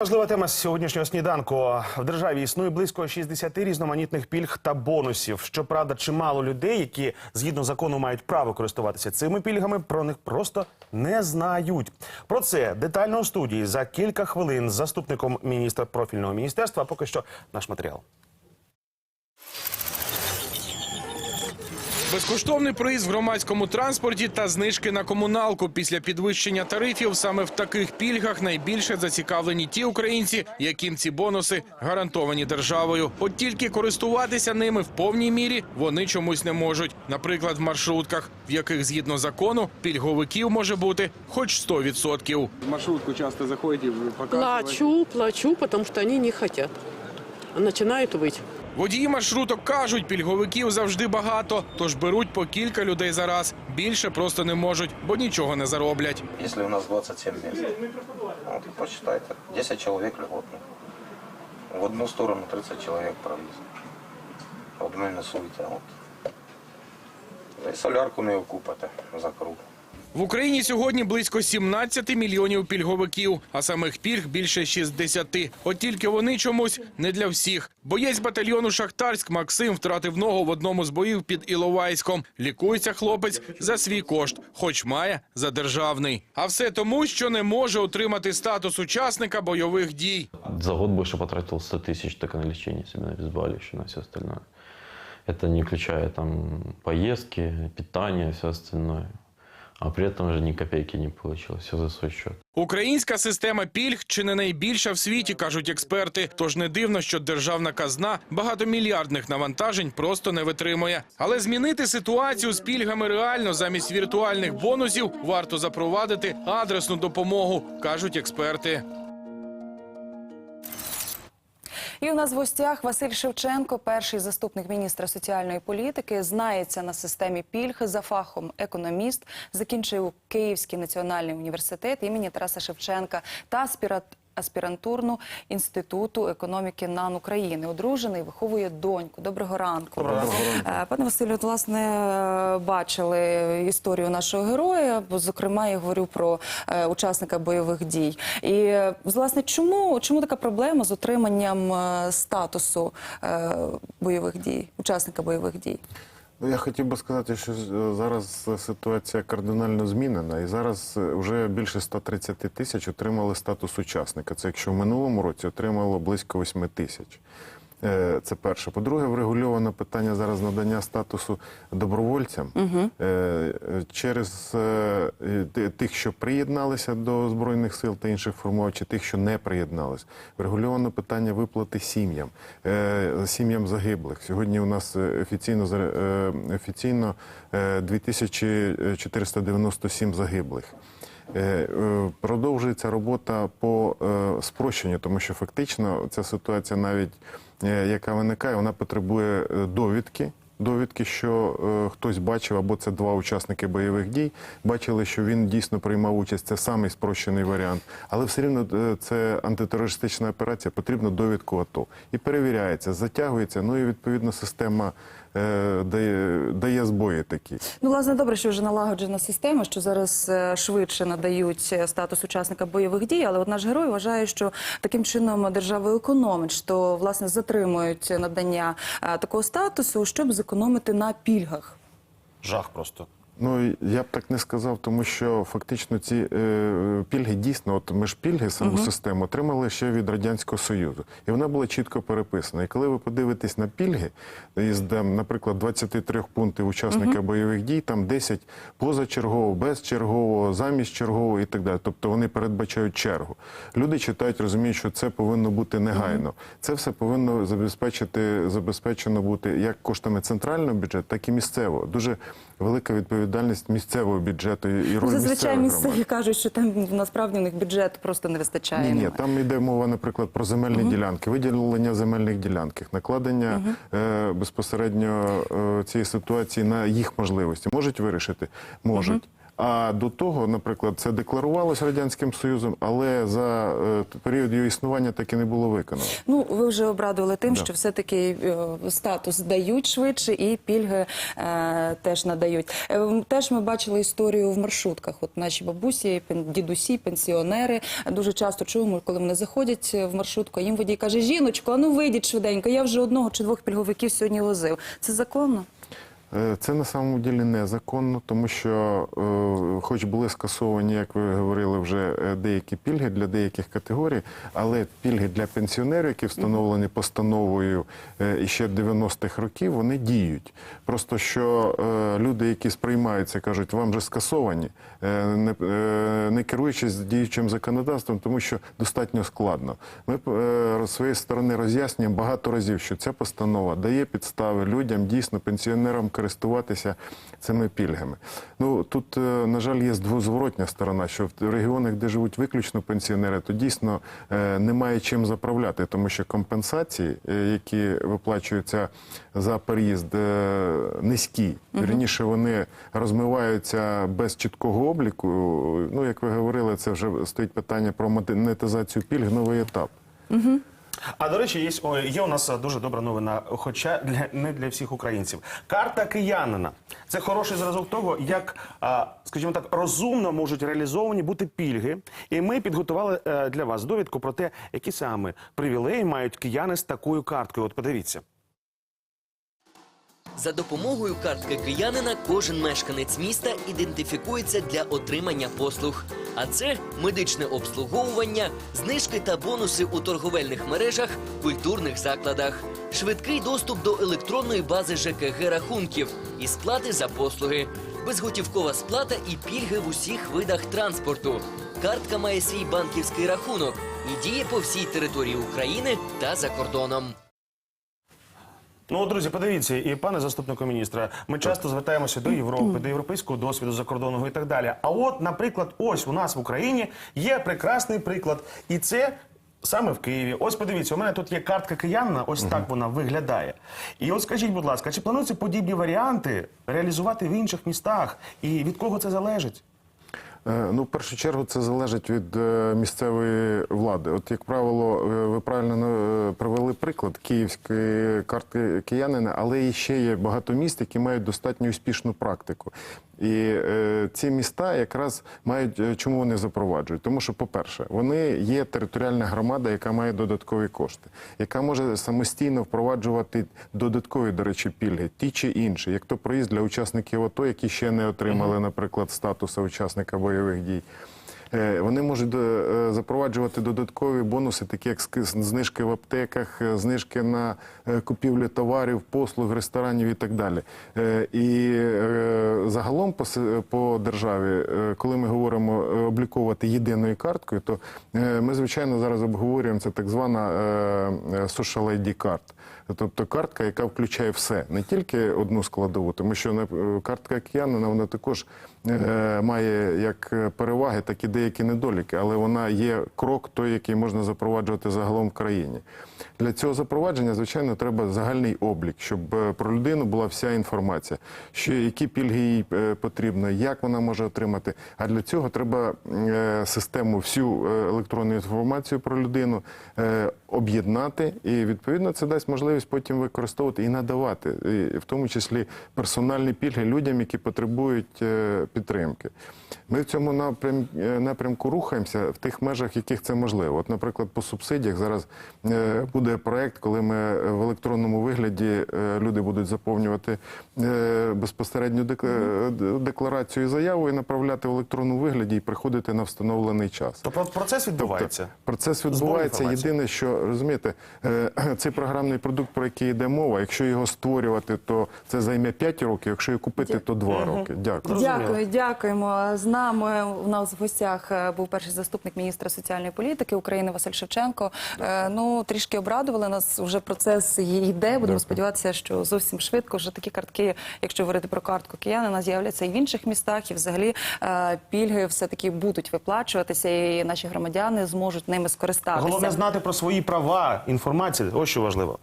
Важлива тема сьогоднішнього сніданку. В державі існує близько 60 різноманітних пільг та бонусів. Щоправда, чимало людей, які згідно закону мають право користуватися цими пільгами, про них просто не знають. Про це детально у студії за кілька хвилин з заступником міністра профільного міністерства. Поки що наш матеріал. Безкоштовний проїзд в громадському транспорті та знижки на комуналку після підвищення тарифів. Саме в таких пільгах найбільше зацікавлені ті українці, яким ці бонуси гарантовані державою. От тільки користуватися ними в повній мірі вони чомусь не можуть. Наприклад, в маршрутках, в яких згідно закону пільговиків може бути хоч 100%. В маршрутку часто заходите, вы показываете. Плачу, плачу, потому что они не хотят. А Начинают выть. Водії маршруток кажуть, пільговиків завжди багато, тож беруть по кілька людей за раз. Більше просто не можуть, бо нічого не зароблять. Если у нас 27 мест, вот, посчитайте, 10 человек льготно. В одну сторону 30 человек проезд. От мене суйте. Солярку не окупите за круг. В Україні сьогодні близько 17 мільйонів пільговиків, а самих пільг більше 60. От тільки вони чомусь не для всіх. Боєць батальйону Шахтарськ Максим втратив ногу в одному з боїв під Іловайськом. Лікується хлопець за свій кошт, хоч має за державний. А все тому, що не може отримати статус учасника бойових дій. За год больше потратил 100 тысяч только на лечение себе, на обезболивающее, на все остальное. Это не включая там поездки, питание, все остальное. А при этом же ни копейки не получилось, все за свой счет. Українська система пільг чи не найбільша в світі, кажуть експерти. Тож не дивно, що державна казна багатомільярдних навантажень просто не витримує. Але змінити ситуацію з пільгами реально замість віртуальних бонусів варто запровадити адресну допомогу, кажуть експерти. І у нас в гостях Василь Шевченко, перший заступник міністра соціальної політики, знається на системі пільг за фахом економіст, закінчив Київський національний університет імені Тараса Шевченка та аспірат. Аспірантурну інституту економіки НАН України одружений, виховує доньку. Доброго ранку, Е, пане Василю. От, власне бачили історію нашого героя. Бо зокрема я говорю про е, учасника бойових дій. І власне, чому чому така проблема з отриманням е, статусу бойових дій, учасника бойових дій? Ну, я хотів би сказати, що зараз ситуація кардинально змінена, і зараз е, вже більше 130 тисяч отримали статус учасника. Це якщо в минулому році отримало близько 8 тисяч. Е, Це перше. По-друге, врегульовано питання зараз надання статусу добровольцям е, через е, тих, що приєдналися до збройних сил та інших формувань, чи тих, що не приєдналися. Врегульовано питання виплати сім'ям, сім'ям загиблих. Сьогодні у нас офіційно офіційно е, 2497 загиблих. Е, е, Продовжується робота по е, спрощенню, тому що фактично ця ситуація, навіть яка виникає, вона потребує довідки. Довідки, що е, хтось бачив, або це два учасники бойових дій, бачили, що він дійсно приймав участь. Це самий спрощений варіант. Але все рівно е, це антитерористична операція, потрібно довідку АТО. І перевіряється, затягується. Ну і відповідно система е, дає, дає збої такі. Ну, власне, добре, що вже налагоджена система, що зараз е, швидше надають е, статус учасника бойових дій. Але от наш герой вважає, що таким чином держава економить, що власне затримують надання такого статусу, щоб зекономити на пільгах. Жах просто. Ну я б так не сказав, тому що фактично ці е, пільги дійсно, от ми ж пільги саму систему отримали ще від радянського союзу, і вона була чітко переписана. І коли ви подивитесь на пільги, із там, наприклад, 23 пунктів учасника бойових дій, там 10 позачергово, безчергово, замість чергового і так далі. Тобто вони передбачають чергу. Люди читають, розуміють, що це повинно бути негайно. Це все повинно забезпечити забезпечено бути як коштами центрального бюджету, так і місцевого. Дуже велика відповідальність місцевого бюджету і роль Зазвичай місцеві громад. кажуть, що там насправді у них бюджет просто не вистачає. Ні, ні, там йде мова, наприклад, про земельні ділянки, виділення земельних ділянок, накладення е, безпосередньо е, цієї ситуації на їх можливості. Можуть вирішити? Можуть. А до того, наприклад, це декларувалося радянським союзом, але за е, період його існування так і не було виконано. Ну, ви вже обрадували тим, Да. що все-таки е, статус дають швидше і пільги е, теж надають. Е, теж ми бачили історію в маршрутках. От наші бабусі, дідусі, пенсіонери дуже часто чуємо, коли вони заходять в маршрутку, їм водій каже: жіночко, а ну вийдіть швиденько. Я вже одного чи двох пільговиків сьогодні возив. Це законно? Е, Це на самому ділі незаконно, тому що, е, хоч були скасовані, як ви говорили, вже е, деякі пільги для деяких категорій, але пільги для пенсіонерів, які встановлені постановою е, іще 90-х років, вони діють. Просто що люди, які сприймаються, кажуть, вам же скасовані, не, керуючись діючим законодавством, тому що достатньо складно. Ми з своєї сторони роз'яснюємо багато разів, що ця постанова дає підстави людям, дійсно пенсіонерам користуватися цими пільгами. Ну тут, е, на жаль, є зворотня сторона, що в регіонах, де живуть виключно пенсіонери, то дійсно е, немає чим заправляти, тому що компенсації, е, які виплачуються за переїзд, низькі. Вірніше, вони розмиваються без чіткого обліку. Ну, як ви говорили, це вже стоїть питання про монетизацію пільг, новий етап. А до речі, є, о, є у нас е, дуже добра новина, хоча для, не для всіх українців. Карта киянина це хороший зразок того, як, а, скажімо так, розумно можуть реалізовані бути пільги. І ми підготували е, для вас довідку про те, які саме привілеї мають кияни з такою карткою. От подивіться. За допомогою картки киянина кожен мешканець міста ідентифікується для отримання послуг. А це медичне обслуговування, знижки та бонуси у торговельних мережах, культурних закладах, швидкий доступ до електронної бази ЖКГ рахунків і сплати за послуги, безготівкова сплата і пільги в усіх видах транспорту. Картка має свій банківський рахунок і діє по всій території України та за кордоном. Ну, друзі, подивіться, і пане заступнику міністра, ми часто звертаємося до Європи, до європейського досвіду закордонного і так далі. А от, наприклад, ось у нас в Україні є прекрасний приклад, і це. Саме в Києві. Ось подивіться, у мене тут є картка киянина, ось так вона виглядає. І от скажіть, будь ласка, чи плануються подібні варіанти реалізувати в інших містах? І від кого це залежить? Е, Ну, в першу чергу, це залежить від е, місцевої влади. От, як правило, е, ви правильно привели приклад київської карти киянина, але і ще є багато міст, які мають достатньо успішну практику. І е, ці міста якраз мають е, чому вони запроваджують? Тому що, по-перше, вони є територіальна громада, яка має додаткові кошти, яка може самостійно впроваджувати додаткові, до речі, пільги, ті чи інші, як то проїзд для учасників АТО, які ще не отримали, наприклад, статусу учасника бойових дій. Е, Вони можуть е, запроваджувати додаткові бонуси, такі як знижки в аптеках, е, знижки на е, купівлю товарів, послуг, ресторанів і так далі. Е, І е, загалом по, державі, е, коли ми говоримо е, обліковувати єдиною карткою, то е, ми звичайно зараз обговорюємо це так звана е, е, social ID card. Тобто картка, яка включає все, не тільки одну складову, тому що е, картка киянина вона також е, має як переваги, так і деякі недоліки, але вона є крок той, який можна запроваджувати загалом в країні. Для цього запровадження, звичайно, треба загальний облік, щоб е, про людину була вся інформація, що які пільги їй е, потрібно, як вона може отримати. А для цього треба е, систему всю е, електронну інформацію про людину е, об'єднати, і відповідно це дасть можливість потім використовувати і надавати, і в тому числі персональні пільги людям, які потребують е, підтримки. Ми в цьому напрям, е, напрямку рухаємося в тих межах, яких це можливо. От, наприклад, по субсидіях зараз е, буде проект, коли ми в електронному вигляді люди будуть заповнювати безпосередню дек- декларацію і заяву і направляти в електронному вигляді і приходити на встановлений час. Тобто процес відбувається. Тобто, процес відбувається. Єдине, що розумієте, е, цей програмний продукт, про який йде мова, якщо його створювати, то це займе 5 років. Якщо його купити, то 2 роки. Дякую. Дякую, дякуємо. З нами у нас в гостях е, був перший заступник міністра соціальної політики України Василь Шевченко. Е, Ну трішки обрадували нас. Вже процес йде. Будемо Дякую. сподіватися, що зовсім швидко вже такі картки, якщо говорити про картку киянина, з'являться і в інших містах, і взагалі пільги все таки будуть виплачуватися, і наші громадяни зможуть ними скористатися. Головне знати про свої права, інформації, Ось що важливо.